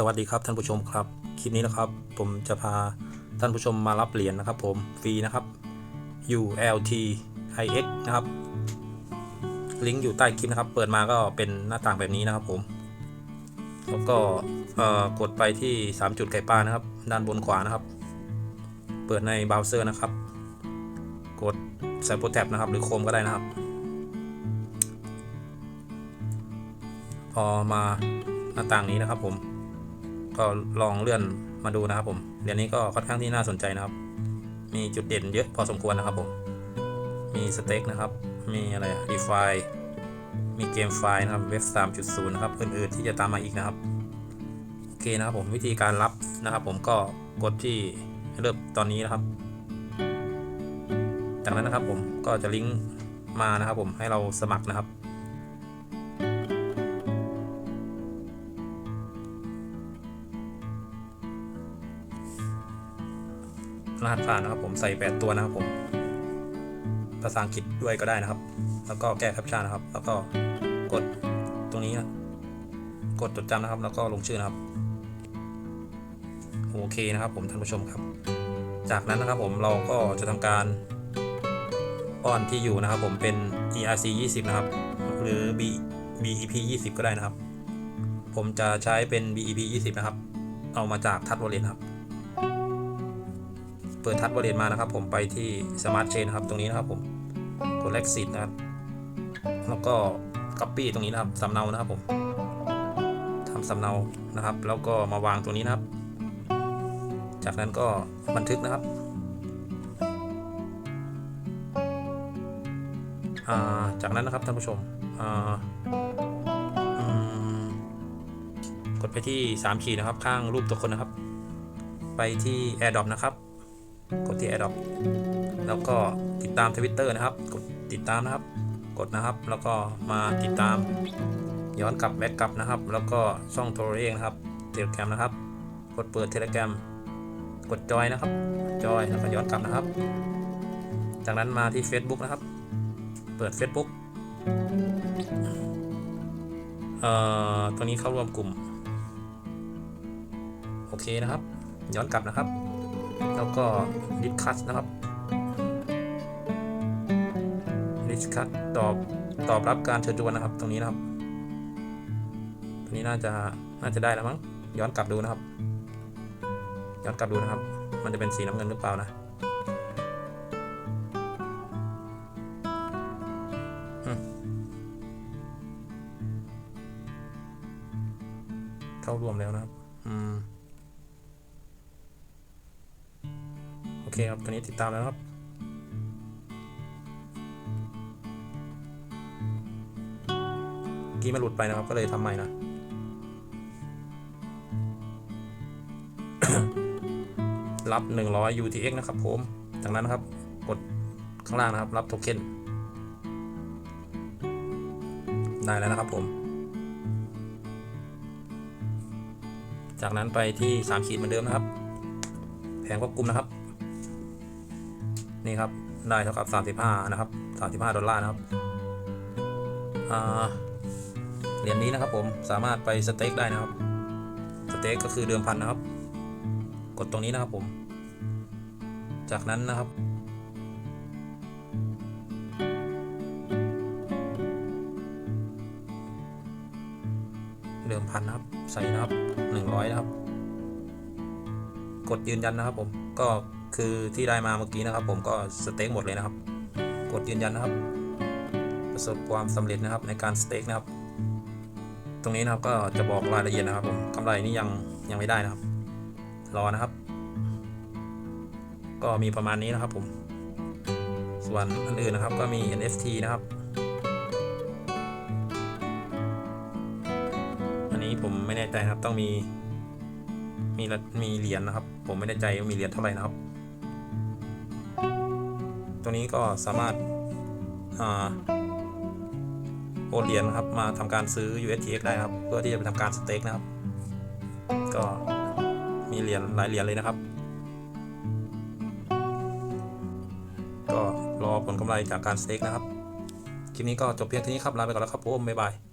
สวัสดีครับท่านผู้ชมครับ คลิปนี้นะครับ ผมจะพาท่านผู้ชมมารับเหรียญนะครับ ผมฟรีนะครับ ULT IX นะครับ ลิงก์อยู่ใต้คลิปนะครับ เปิดมาก็เป็นหน้าต่างแบบนี้นะครับ ผม แล้วก็เอ่อกดไปที่ 3 จุดไก่ปลานะครับ ด้านบนขวานะครับ เปิดในเบราว์เซอร์นะครับ กดใส่โปรแท็บนะครับ หรือโคมก็ได้นะครับ พอมาหน้าต่างนี้นะครับผม ก็ลองเลื่อนมาดูนะครับผมเหรียญนี้ก็ค่อนข้างที่น่าสนใจนะครับ มีจุดเด่นเยอะพอสมควรนะครับผม มีสเต็กนะครับ มีอะไรดีฟายมีเกมไฟล์นะครับเว็บ 3.0 นะครับ อื่นๆที่จะตามมาอีกนะครับ โอเคนะครับผมวิธีการรับนะครับ ผมก็กดที่เริ่มตอนนี้นะครับ จากนั้นนะครับผมก็จะลิงก์มานะครับผมให้เราสมัครนะครับ รหัสผ่านนะครับผมใส่ 8 ตัวนะครับผม ภาษาอังกฤษด้วยก็ได้นะครับ แล้วก็แก้แคปชั่นนะครับ แล้วก็กดตรงนี้นะ กดจดจำนะครับ แล้วก็ลงชื่อนะครับ โอเคนะครับผมท่านผู้ชมครับ จากนั้นนะครับผมเราก็จะทำการป้อนที่อยู่นะครับผมเป็น ERC 20 นะครับ หรือ B BEP 20 ก็ได้นะครับ ผมจะใช้เป็น BEP 20 นะครับ เอามาจากทัดวอลเลนครับ เปิดทัดบริเวณมานะครับ ผมไปที่สมาร์ทเชนนะครับตรงนี้นะครับผมกดเลขสินะครับ แล้วก็ Copy ตรงนี้นะครับสำเนานะครับผมทำสำเนานะครับ แล้วก็มาวางตรงนี้นะครับ จากนั้นก็บันทึกนะครับาจากนั้นนะครับท่านผู้ชมอ่าอืมกดไปที่ 3 ขีดนะครับ ข้างรูปตัวคนนะครับ ไปที่ AirDrop นะครับ กดที่ AirDrop แล้วก็ติดตามทวิตเตอร์นะครับ กดติดตามนะครับ กดนะครับ แล้วก็มาติดตามย้อนกลับแบ็กกลับนะครับ แล้วก็ช่องโทรเองนะครับเทเลแกรมนะครับ กดเปิดเทเลแกรมกดจอยนะครับ จอยแล้วก็ย้อนกลับนะครับ จากนั้นมาที่ Facebook นะครับ เปิด Facebook เอ่อตัวนี้เข้าร่วมกลุ่ม โอเคนะครับ ย้อนกลับนะครับ แล้วก็ดิสคัสนะครับดิสคัสตอบตอบรับการเชิญชวนนะครับ ตรงนี้นะครับตรงนี้น่าจะน่าจะได้แล้วมั้งย้อนกลับดูนะครับ ย้อนกลับดูนะครับ มันจะเป็นสีน้ำเงินหรือเปล่านะเข้ารวมแล้วนะครับ อืม เคครับ ตอนนี้ติดตามแล้วครับ กี้มันหลุดไปนะครับ ก็เลยทำใหม่นะรับ 100 UTX นะครับผม จากนั้นนะครับ กดข้างล่างนะครับ รับโทเค็น ได้แล้วนะครับผม จากนั้นไปที่3ขีดเหมือนเดิมนะครับ แผงควบคุมนะครับ นี่ครับ ได้เท่ากับ 35 นะครับ 35 ดอลลาร์นะครับเหรียญนี้นะครับผมสามารถไปสเต็กได้นะครับ สเต็กก็คือเดิมพันนะครับ กดตรงนี้นะครับผม จากนั้นนะครับเดิมพันนะครับ ใส่นะครับ 100 นะครับ กดยืนยันนะครับผมก็ คือที่ได้มาเมื่อกี้นะครับ ผมก็สเต็กหมดเลยนะครับ กดยืนยันนะครับ ประสบความสำเร็จนะครับในการสเต็กนะครับ ตรงนี้นะครับก็จะบอกรายละเอียดนะครับ ผมกำไรนี่ยังยังไม่ได้นะครับ รอนะครับ ก็มีประมาณนี้นะครับผม ส่วนอันอื่นนะครับก็มี NFT นะครับอันนี้ผมไม่แน่ใจนะครับต้องมีมีมีเหรียญนะครับ ผมไม่แน่ใจว่ามีเหรียญเท่าไหร่นะครับ ตัวนี้ก็สามารถโอนเหรียญนะครับมาทำการซื้อ USTX ได้นะครับ เพื่อที่จะไปทำการสเต็กนะครับ ก็มีเหรียญหลายเหรียญเลยนะครับ ก็รอผลกำไรจากการสเต็กนะครับ คลิปนี้ก็จบเพียงเท่านี้ครับ ลาไปก่อนแล้วครับผมบ๊ายบาย